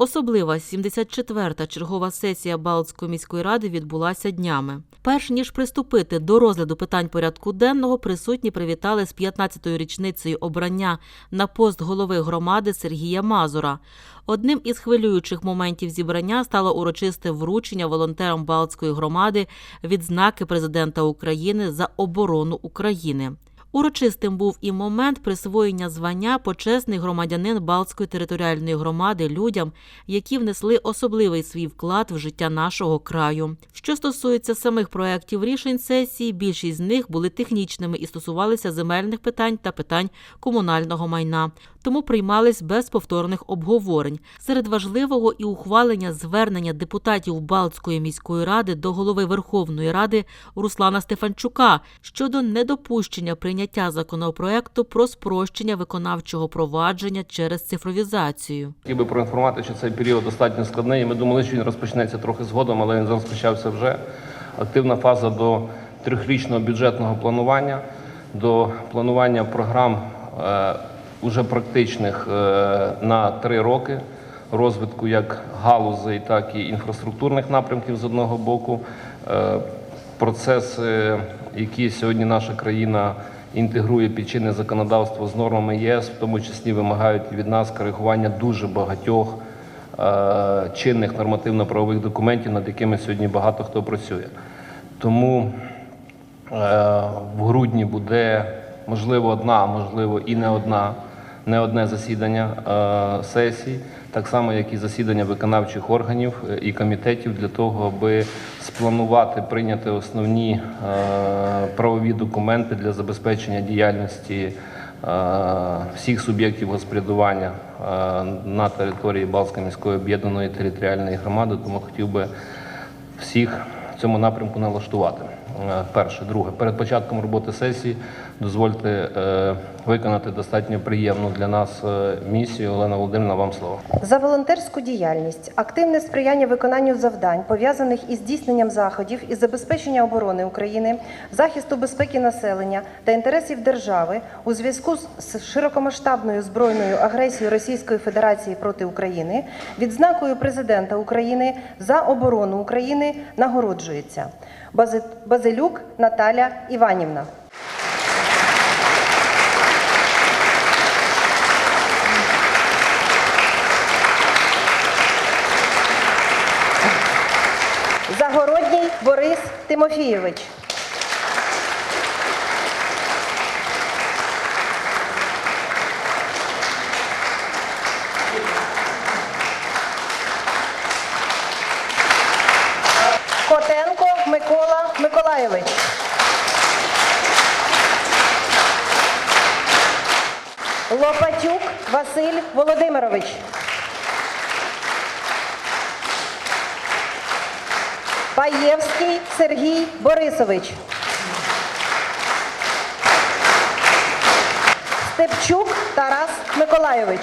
Особлива 74-та чергова сесія Балтської міської ради відбулася днями. Перш ніж приступити до розгляду питань порядку денного, присутні привітали з 15-ю річницею обрання на пост голови громади Сергія Мазура. Одним із хвилюючих моментів зібрання стало урочисте вручення волонтерам Балтської громади відзнаки президента України за оборону України. Урочистим був і момент присвоєння звання почесний громадянин Балтської територіальної громади людям, які внесли особливий свій вклад в життя нашого краю. Що стосується самих проєктів рішень сесії, більшість з них були технічними і стосувалися земельних питань та питань комунального майна, тому приймались без повторних обговорень. Серед важливого і ухвалення звернення депутатів Балтської міської ради до голови Верховної Ради Руслана Стефанчука щодо недопущення прийняття законопроекту про спрощення виконавчого провадження через цифровізацію. Хотів би проінформувати, що цей період достатньо складний. Ми думали, що він розпочнеться трохи згодом, але він розпочався вже. Активна фаза до трьохрічного бюджетного планування, до планування програм е, уже практичних е, на три роки розвитку як галузей, так і інфраструктурних напрямків з одного боку. Е, процеси, які сьогодні наша країна інтегрує під чинне законодавство з нормами ЄС, в тому числі вимагають від нас коригування дуже багатьох е, чинних нормативно-правових документів, над якими сьогодні багато хто працює. Тому в грудні буде можливо одна, можливо і не одна, не одне засідання сесії, так само як і засідання виконавчих органів е, і комітетів для того, аби спланувати прийняти основні е, правові документи для забезпечення діяльності е, всіх суб'єктів господарювання е, на території Балтської міської об'єднаної територіальної громади. Тому хотів би всіх в цьому напрямку налаштувати. Перше, друге, перед початком роботи сесії дозвольте е, виконати достатньо приємну для нас е, місію. Олена Володимирівна, вам слово. За волонтерську діяльність, активне сприяння виконанню завдань, пов'язаних із здійсненням заходів із забезпечення оборони України, захисту безпеки населення та інтересів держави у зв'язку з широкомасштабною збройною агресією Російської Федерації проти України, відзнакою президента України за оборону України нагороджується Бази- Базилюк Наталя Іванівна. Тимофійович. Котенко Микола Миколайович. Лопатюк Василь Володимирович. Паєвський Сергій Борисович. Степчук Тарас Миколайович.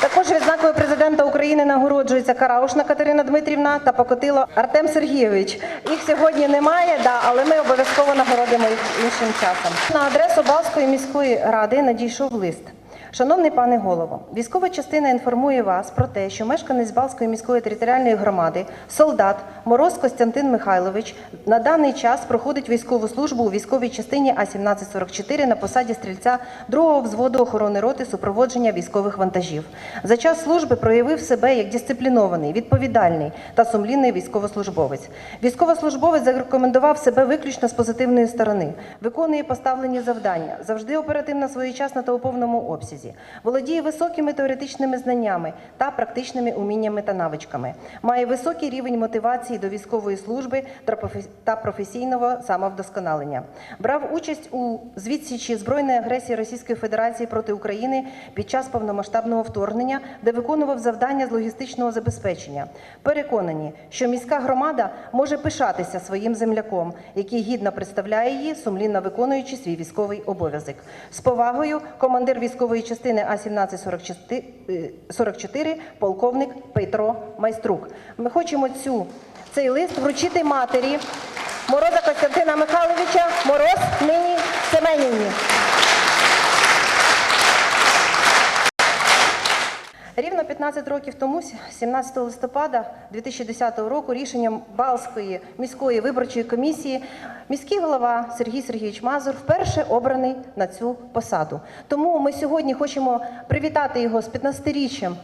Також відзнакою президента України нагороджується Караушна Катерина Дмитрівна та Покотило Артем Сергійович. Їх сьогодні немає, да, але ми обов'язково нагородимо їх іншим часом. На адресу Балської міської ради надійшов лист. Шановний пане голово, військова частина інформує вас про те, що мешканець Балської міської територіальної громади, солдат Мороз Костянтин Михайлович на даний час проходить військову службу у військовій частині А-1744 на посаді стрільця 2-го взводу охорони роти супроводження військових вантажів. За час служби проявив себе як дисциплінований, відповідальний та сумлінний військовослужбовець. Військовослужбовець зарекомендував себе виключно з позитивної сторони, виконує поставлені завдання, завжди оперативно, своєчасно та у повному обсязі, володіє високими теоретичними знаннями та практичними уміннями та навичками, має високий рівень мотивації до військової служби та професійного самовдосконалення. Брав участь у звідсічі збройної агресії Російської Федерації проти України під час повномасштабного вторгнення, де виконував завдання з логістичного забезпечення. Переконані, що міська громада може пишатися своїм земляком, який гідно представляє її, сумлінно виконуючи свій військовий обов'язок. З повагою, командир військової частини А-1744, полковник Петро Майструк. Ми хочемо цю, цей лист вручити матері Мороза Костянтина Михайловича. Мороз нині Семен 15 років тому, 17 листопада 2010 року, рішенням Балської міської виборчої комісії міський голова Сергій Сергійович Мазур вперше обраний на цю посаду. Тому ми сьогодні хочемо привітати його з 15-річчям е,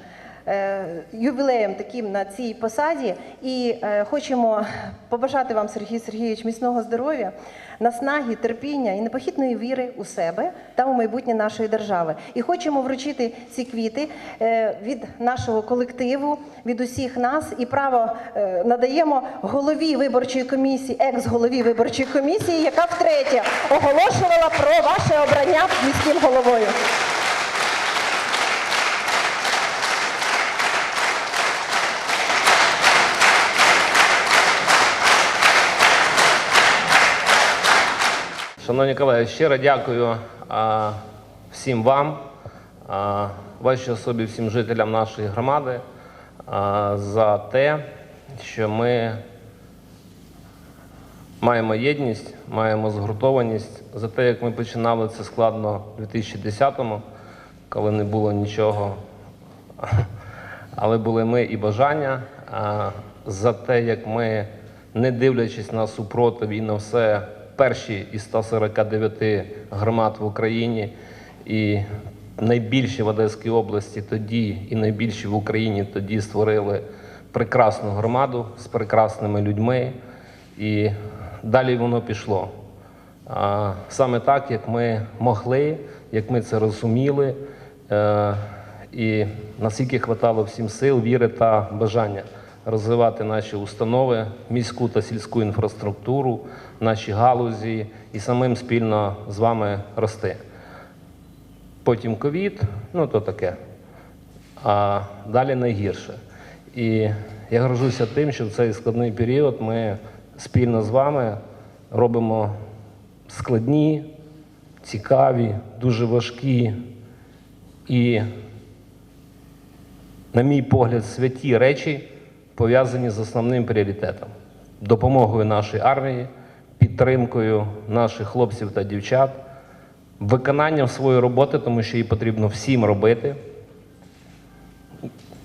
ювілеєм таким на цій посаді. І е, хочемо побажати вам, Сергій Сергійович, міцного здоров'я, наснаги, терпіння і непохитної віри у себе та у майбутнє нашої держави. І хочемо вручити ці квіти е, від нашого колективу, від усіх нас. І право е, надаємо голові виборчої комісії, екс-голові виборчої комісії, яка втретє оголошувала про ваше обрання міським головою. Шановні колеги, щиро дякую всім вам, а, вашій особі, всім жителям нашої громади за те, що ми маємо єдність, маємо згуртованість, за те, як ми починали це складно у 2010-му, коли не було нічого, але були ми і бажання, за те, як ми, не дивлячись на супротив і на все, перші із 149 громад в Україні і найбільші в Одеській області тоді, і найбільші в Україні тоді створили прекрасну громаду з прекрасними людьми. І далі воно пішло. Саме так, як ми могли, як ми це розуміли, е, і наскільки хватало всім сил, віри та бажання розвивати наші установи, міську та сільську інфраструктуру, наші галузі і самим спільно з вами рости. Потім ковід, ну то таке. А далі найгірше. І я горжуся тим, що в цей складний період ми спільно з вами робимо складні, цікаві, дуже важкі і, на мій погляд, святі речі, пов'язані з основним пріоритетом допомогою нашої армії, підтримкою наших хлопців та дівчат, виконанням своєї роботи, тому що її потрібно всім робити.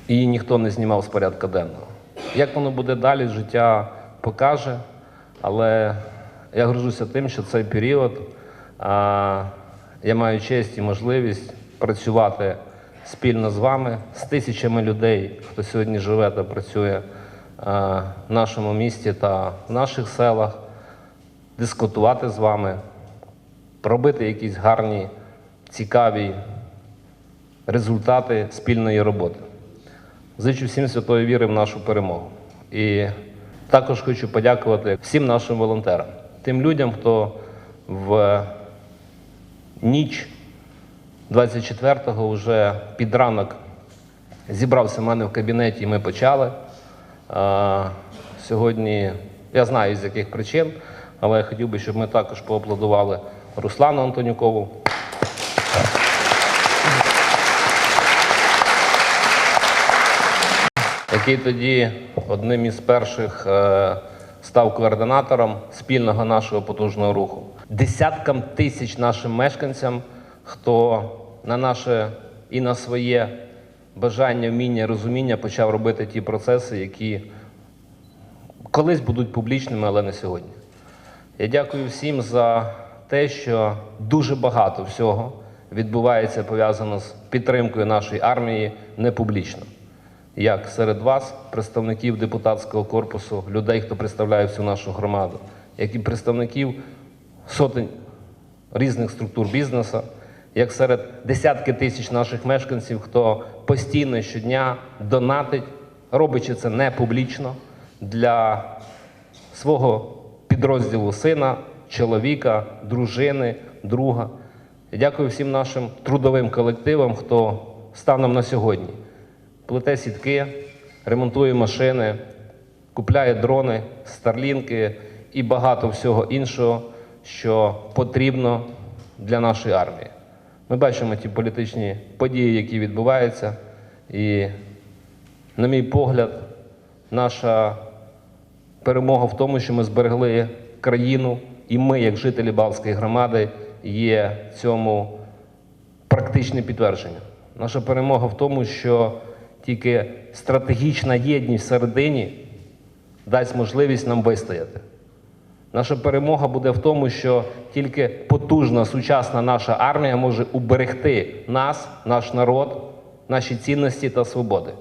Її ніхто не знімав з порядку денного. Як воно буде далі, життя покаже, але я горжуся тим, що цей період а, я маю честь і можливість працювати спільно з вами, з тисячами людей, хто сьогодні живе та працює в нашому місті та в наших селах, дискутувати з вами, робити якісь гарні, цікаві результати спільної роботи. Зичу всім святої віри в нашу перемогу. І також хочу подякувати всім нашим волонтерам, тим людям, хто в ніч 24-го вже під ранок зібрався в мене в кабінеті, і ми почали. Сьогодні я знаю з яких причин, але я хотів би, щоб ми також поаплодували Руслану Антонюкову. який тоді одним із перших е, став координатором спільного нашого потужного руху. Десяткам тисяч нашим мешканцям, хто на наше і на своє бажання, вміння, розуміння почав робити ті процеси, які колись будуть публічними, але не сьогодні. Я дякую всім за те, що дуже багато всього відбувається пов'язано з підтримкою нашої армії не публічно як серед вас, представників депутатського корпусу, людей, хто представляє всю нашу громаду, як і представників сотень різних структур бізнесу, як серед десятки тисяч наших мешканців, хто постійно щодня донатить, робячи це не публічно для свого підрозділу сина, чоловіка, дружини, друга. Я дякую всім нашим трудовим колективам, хто станом на сьогодні плете сітки, ремонтує машини, купляє дрони, старлінки і багато всього іншого, що потрібно для нашої армії. Ми бачимо ті політичні події, які відбуваються, і, на мій погляд, наша перемога в тому, що ми зберегли країну, і ми, як жителі Балтської громади, є цьому практичне підтвердження. Наша перемога в тому, що Тільки стратегічна єдність всередині дасть можливість нам вистояти. Наша перемога буде в тому, що тільки потужна сучасна наша армія може уберегти нас, наш народ, наші цінності та свободи.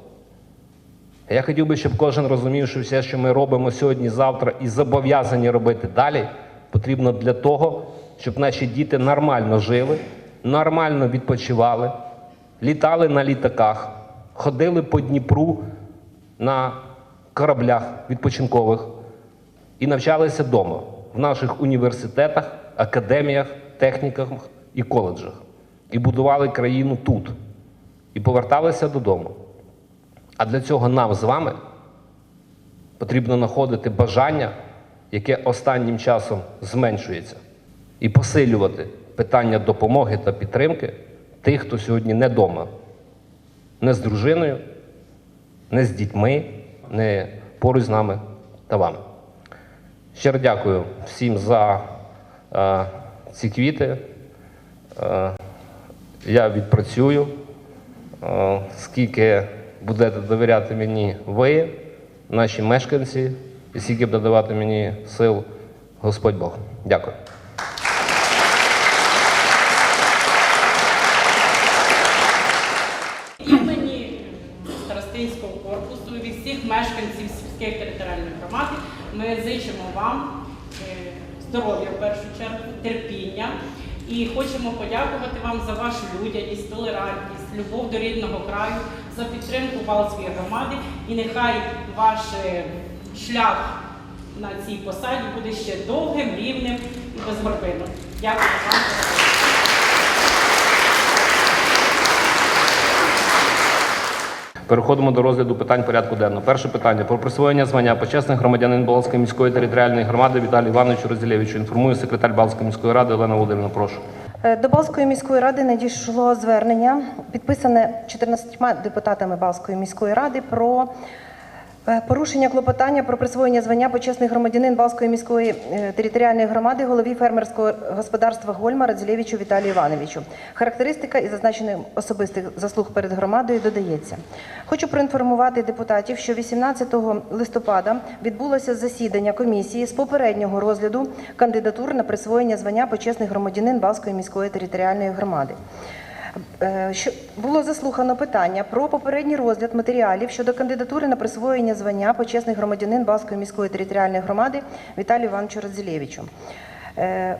Я хотів би, щоб кожен розумів, що все, що ми робимо сьогодні, завтра і зобов'язані робити далі, потрібно для того, щоб наші діти нормально жили, нормально відпочивали, літали на літаках, ходили по Дніпру на кораблях відпочинкових і навчалися вдома в наших університетах, академіях, техніках і коледжах. І будували країну тут. І поверталися додому. А для цього нам з вами потрібно знаходити бажання, яке останнім часом зменшується, і посилювати питання допомоги та підтримки тих, хто сьогодні не вдома, не з дружиною, не з дітьми, не поруч з нами та вами. Щиро дякую всім за е, ці квіти. Е, я відпрацюю. Е, скільки будете довіряти мені ви, наші мешканці, і скільки буде давати мені сил Господь Бог. Дякую. імені Старостинського корпусу і від всіх мешканців сільських територіальних громад ми зичимо вам е, здоров'я в першу чергу, терпіння і хочемо подякувати вам за вашу людяність, толерантність, любов до рідного краю, за підтримку Балтської громади. І нехай ваш е, шлях на цій посаді буде ще довгим, рівним і безгорбинним. Дякую вам. за це. Переходимо до розгляду питань порядку денного. Перше питання про присвоєння звання почесних громадянин Балської міської територіальної громади Віталію Івановичу Розілєвичу. Інформує секретар Балської міської ради Олена Володимирівна. Прошу. Е, До Балської міської ради надійшло звернення, підписане 14 депутатами Балської міської ради про порушення клопотання про присвоєння звання почесний громадянин Балської міської е, територіальної громади голові фермерського господарства Гольма Радзілєвичу Віталію Івановичу. Характеристика і зазначених особистих заслуг перед громадою додається. Хочу проінформувати депутатів, що 18 листопада відбулося засідання комісії з попереднього розгляду кандидатур на присвоєння звання почесний громадянин Балської міської територіальної громади. Е, було заслухано питання про попередній розгляд матеріалів щодо кандидатури на присвоєння звання почесний громадянин Балської міської територіальної громади Віталію Івановичу Радзілєвичу. Е,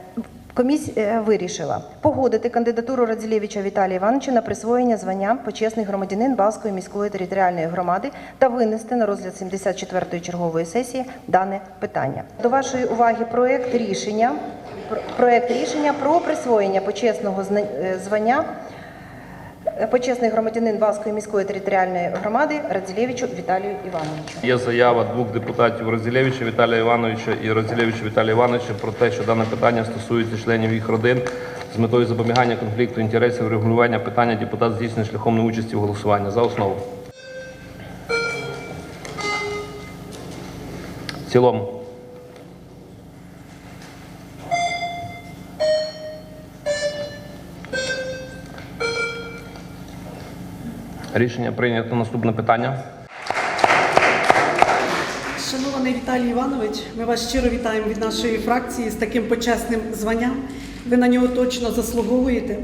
Комісія вирішила погодити кандидатуру Радзілєвича Віталія Івановича на присвоєння звання почесний громадянин Балської міської територіальної громади та винести на розгляд 74-ї чергової сесії дане питання. До вашої уваги проект рішення про- проект рішення про присвоєння почесного е, звання е, почесний громадянин Балської міської територіальної громади Радзілєвичу Віталію Івановичу. Є заява двох депутатів Розділєвича Віталія Івановича і Розділєвича Віталія Івановича про те, що дане питання стосується членів їх родин з метою запобігання конфлікту інтересів, регулювання питання депутат здійснює шляхом неучасті в голосуванні. За основу. В цілому. Рішення прийнято. Наступне питання. Шанований Віталій Іванович, ми вас щиро вітаємо від нашої фракції з таким почесним званням. Ви на нього точно заслуговуєте.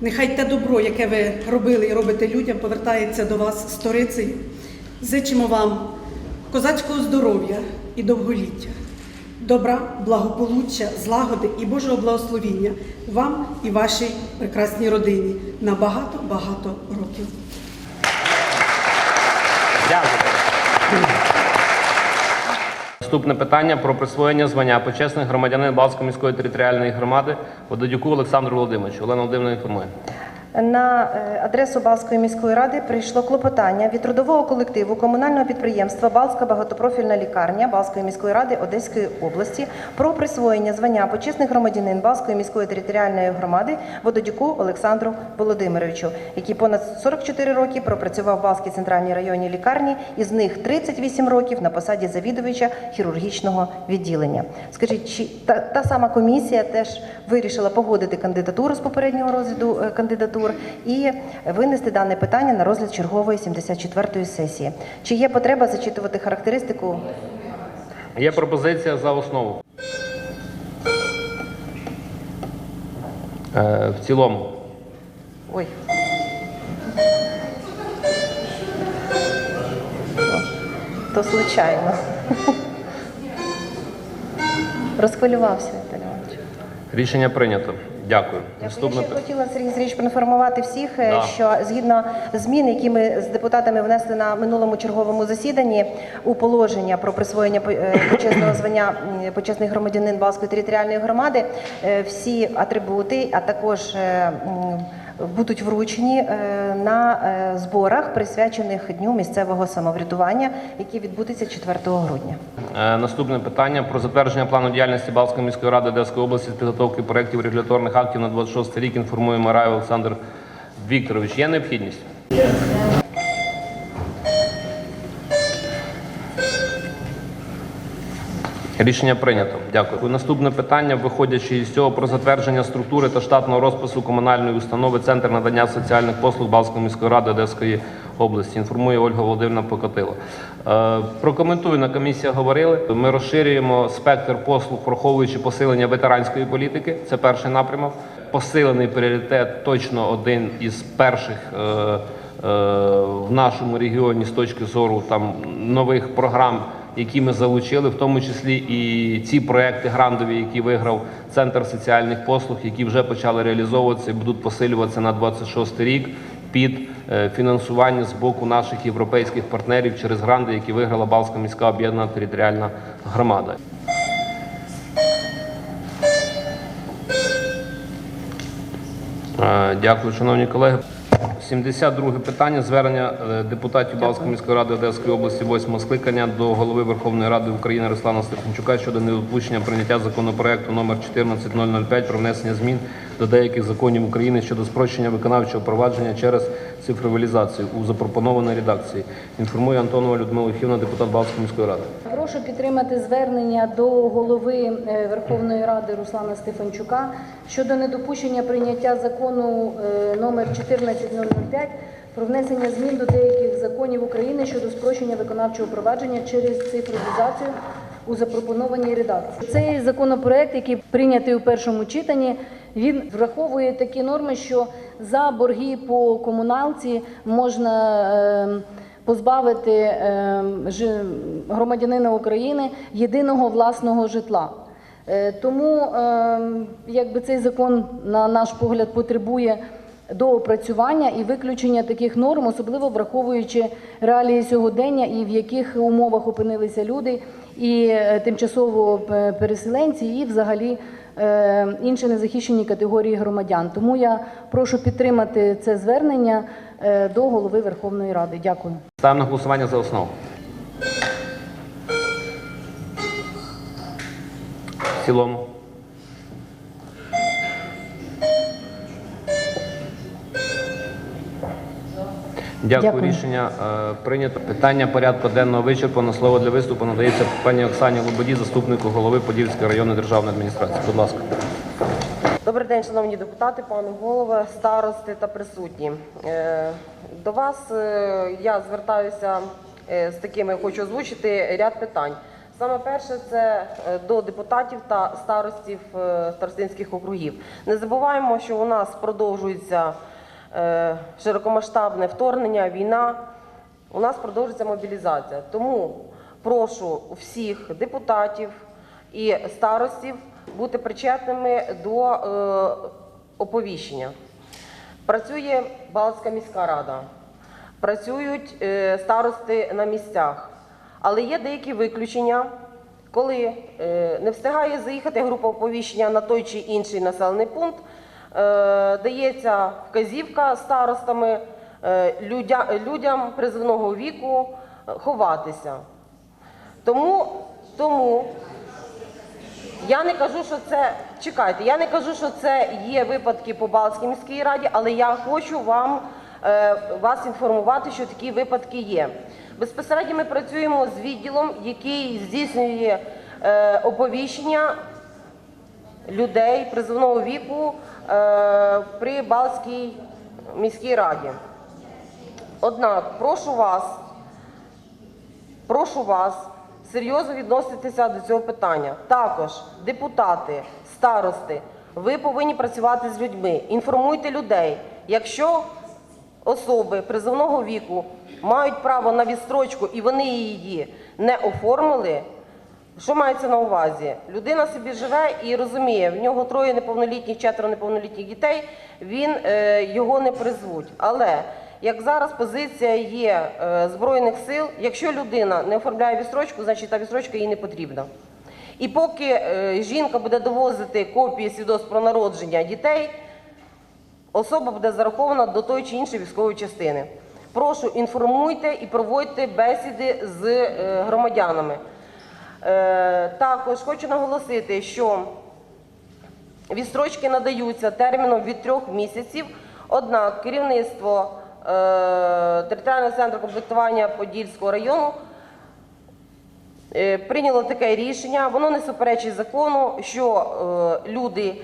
Нехай те добро, яке ви робили і робите людям, повертається до вас сторицею. Зичимо вам козацького здоров'я і довголіття, добра, благополуччя, злагоди і Божого благословіння вам і вашій прекрасній родині на багато-багато років. Дякую. Наступне питання про присвоєння звання почесних громадянин Балської міської територіальної громади Вододюку Олександру Володимировичу. Олена Володимирівна інформує. На е, адресу Балської міської ради прийшло клопотання від трудового колективу комунального підприємства Балська багатопрофільна лікарня Балської міської ради Одеської області про присвоєння звання почесний громадянин Балської міської територіальної громади Вододюку Олександру Володимировичу, який понад 44 роки пропрацював в Балській центральній районній лікарні, із них 38 років на посаді завідувача хірургічного відділення. Скажіть, чи та, та сама комісія теж вирішила погодити кандидатуру з попереднього розгляду е, кандидатури структур і винести дане питання на розгляд чергової 74-ї сесії. Чи є потреба зачитувати характеристику? Є пропозиція за основу. Е, В цілому. Ой. То случайно. Розхвилювався Віталій Іванович. Рішення прийнято. Дякую. Я ще хотіла Сергій Сергійович проінформувати всіх, е, Да. що згідно змін, які ми з депутатами внесли на минулому черговому засіданні у положення про присвоєння е, почесного звання почесних почесний громадянин Балської територіальної громади, е, всі атрибути, а також будуть вручені е, на е, зборах, присвячених дню місцевого самоврядування, які відбудеться 4 грудня. Е, Наступне питання про затвердження плану діяльності Балтської міської ради Одеської області з підготовки проєктів регуляторних актів на 26 рік. Інформує Марай Олександр Вікторович. Є необхідність? Рішення прийнято. Дякую. Наступне питання, виходячи із цього про затвердження структури та штатного розпису комунальної установи Центр надання соціальних послуг Балтської міської ради Одеської області. Інформує Ольга Володимирівна Покатило. Е, прокоментую на комісії говорили. Ми розширюємо спектр послуг, враховуючи посилення ветеранської політики. Це перший напрямок. Посилений пріоритет точно один із перших. Е, е, в нашому регіоні з точки зору там нових програм, які ми залучили, в тому числі і ці проекти грандові, які виграв Центр соціальних послуг, які вже почали реалізовуватися і будуть посилюватися на 26 рік під е, фінансування з боку наших європейських партнерів через гранди, які виграла Балтська міська об'єднана територіальна громада. Е, Дякую, шановні колеги. 72 питання. Звернення е, депутатів Балтської міської ради Одеської області 8 скликання до голови Верховної Ради України Руслана Стефанчука щодо недопущення прийняття законопроекту номер 14005 про внесення змін до деяких законів України щодо спрощення виконавчого провадження через цифровізацію у запропонованій редакції. Інформує Антонова Людмила Хівна, депутат Балтської міської ради. Прошу підтримати звернення до голови е, Верховної Ради Руслана Стефанчука щодо недопущення прийняття закону е, номер 14005 про внесення змін до деяких законів України щодо спрощення виконавчого провадження через цифровізацію у запропонованій редакції. Цей законопроект, який прийнятий у першому читанні, він враховує такі норми, що за борги по комуналці можна. Позбавити е, громадянина України єдиного власного житла. Е, Тому е, якби цей закон, на наш погляд, потребує доопрацювання і виключення таких норм, особливо враховуючи реалії сьогодення і в яких умовах опинилися люди, і тимчасово переселенці, і взагалі інші незахищені категорії громадян. Тому я прошу підтримати це звернення е, до голови Верховної Ради. Дякую. Ставимо на голосування за основу. В цілому. Дякую. Дякую. Рішення е, прийнято. Питання порядку денного вичерпано. Слово для виступу надається пані Оксані Лободі, заступнику голови Подільської районної державної адміністрації. Будь ласка. Добрий день, шановні депутати, пане голове, старости та присутні. Е, До вас е, я звертаюся е, з такими, хочу озвучити ряд питань. Саме перше це е, до депутатів та старостів е, старостинських округів. Не забуваємо, що у нас продовжується широкомасштабне вторгнення, війна. У нас продовжується мобілізація. Тому прошу всіх депутатів і старостів бути причетними до е, оповіщення. Працює Балтська міська рада, працюють е, старости на місцях, але є деякі виключення, коли е, не встигає заїхати група оповіщення на той чи інший населений пункт, е, дається вказівка старостами е, людям призовного віку е, ховатися. Тому, тому я не кажу, що це чекайте. Я не кажу, що це є випадки по Балтській міській раді, але я хочу вам е, вас інформувати, що такі випадки є. Безпосередньо ми працюємо з відділом, який здійснює е, оповіщення людей призовного віку е, при Балтській міській раді. Однак прошу вас, прошу вас серйозно відноситися до цього питання. Також депутати, старости, ви повинні працювати з людьми. Інформуйте людей. Якщо особи призовного віку мають право на відстрочку і вони її не оформили, що мається на увазі? Людина собі живе і розуміє, в нього троє неповнолітніх, четверо неповнолітніх дітей, він е, його не призвуть. Але як зараз позиція є е, Збройних сил, якщо людина не оформляє відстрочку, значить та відстрочка їй не потрібна. І поки е, жінка буде довозити копії свідоцтв про народження дітей, особа буде зарахована до тої чи іншої військової частини. Прошу інформуйте і проводьте бесіди з громадянами. Е, Також хочу наголосити, що відстрочки надаються терміном від трьох місяців. Однак керівництво е, територіального центру комплектування Подільського району е, прийняло таке рішення. Воно не суперечить закону, що люди,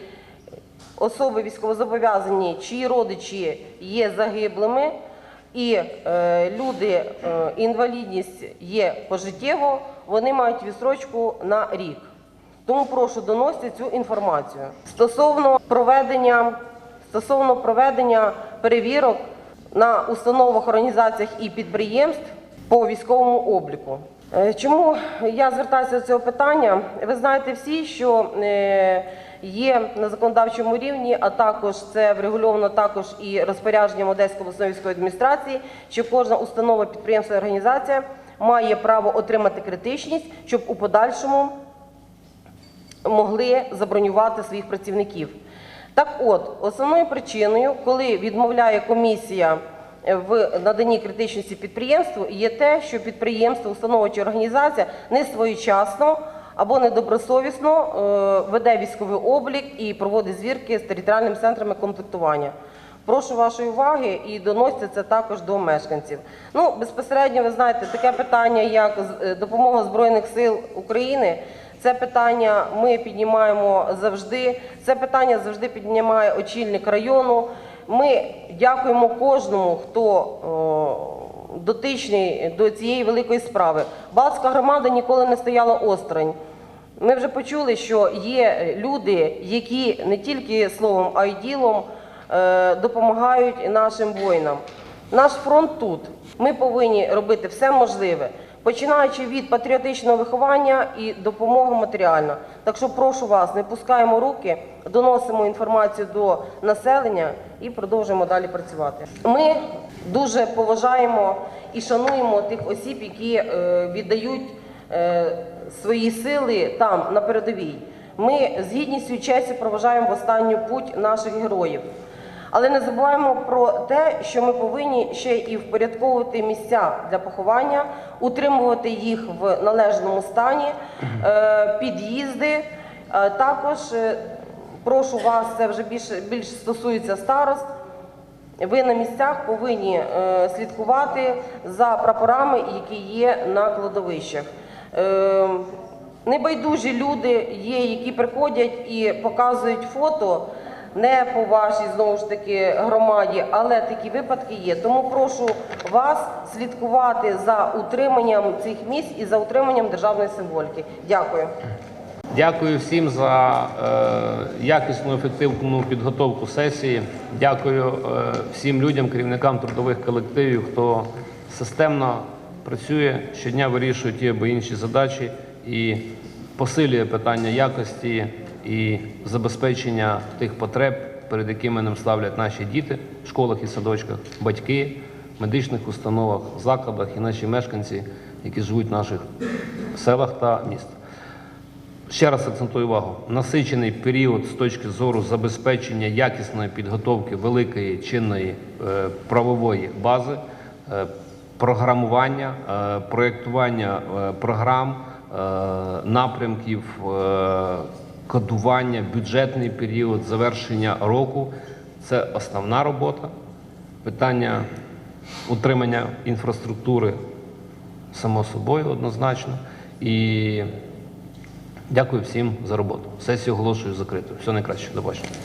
особи військовозобов'язані, чиї родичі є загиблими, і люди, інвалідність є пожиттєво, вони мають відстрочку на рік. Тому прошу доносити цю інформацію. Стосовно проведення, стосовно проведення перевірок на установах, організаціях і підприємств по військовому обліку. Е, Чому я звертаюся до цього питання? Ви знаєте всі, що е, є на законодавчому рівні, а також це врегульовано також і розпорядженням Одеської обласної військової адміністрації, що кожна установа, підприємство і організація має право отримати критичність, щоб у подальшому могли забронювати своїх працівників. Так от, основною причиною, коли відмовляє комісія в наданні критичності підприємству, є те, що підприємство, установа чи організація не своєчасно або недобросовісно е, веде військовий облік і проводить звірки з територіальними центрами комплектування. Прошу вашої уваги і доносьте це також до мешканців. Ну, безпосередньо, ви знаєте, таке питання, як е, допомога Збройних сил України. Це питання ми піднімаємо завжди. Це питання завжди піднімає очільник району. Ми дякуємо кожному, хто о, дотичний до цієї великої справи. Балтська громада ніколи не стояла осторонь. Ми вже почули, що є люди, які не тільки словом, а й ділом е, допомагають нашим воїнам. Наш фронт тут. Ми повинні робити все можливе, починаючи від патріотичного виховання і допомоги матеріальна. Так що прошу вас, не пускаємо руки, доносимо інформацію до населення і продовжуємо далі працювати. Ми дуже поважаємо і шануємо тих осіб, які е, віддають е, свої сили там на передовій. Ми з гідністю і честю проважаємо в останню путь наших героїв. Але не забуваємо про те, що ми повинні ще і впорядковувати місця для поховання, утримувати їх в належному стані, е, під'їзди. Е, Також е, прошу вас, це вже більше більш стосується старост. Ви на місцях повинні слідкувати за прапорами, які є на кладовищах. Небайдужі люди є, які приходять і показують фото не по вашій знову ж таки громаді, але такі випадки є. Тому прошу вас слідкувати за утриманням цих місць і за утриманням державної символіки. Дякую. Дякую всім за е, якісну ефективну підготовку сесії. Дякую е, всім людям, керівникам трудових колективів, хто системно працює щодня, вирішує ті або інші задачі і посилює питання якості і забезпечення тих потреб, перед якими нам ставлять наші діти в школах і садочках, батьки, медичних установах, закладах і наші мешканці, які живуть в наших селах та містах. Ще раз акцентую увагу: насичений період з точки зору забезпечення якісної підготовки великої чинної е, правової бази, е, програмування, е, проєктування програм, напрямків, кодування, бюджетний період, завершення року це основна робота. Питання утримання інфраструктури само собою однозначно. І Дякую всім за роботу. Сесію оголошую закритою. Все найкраще. До бачення.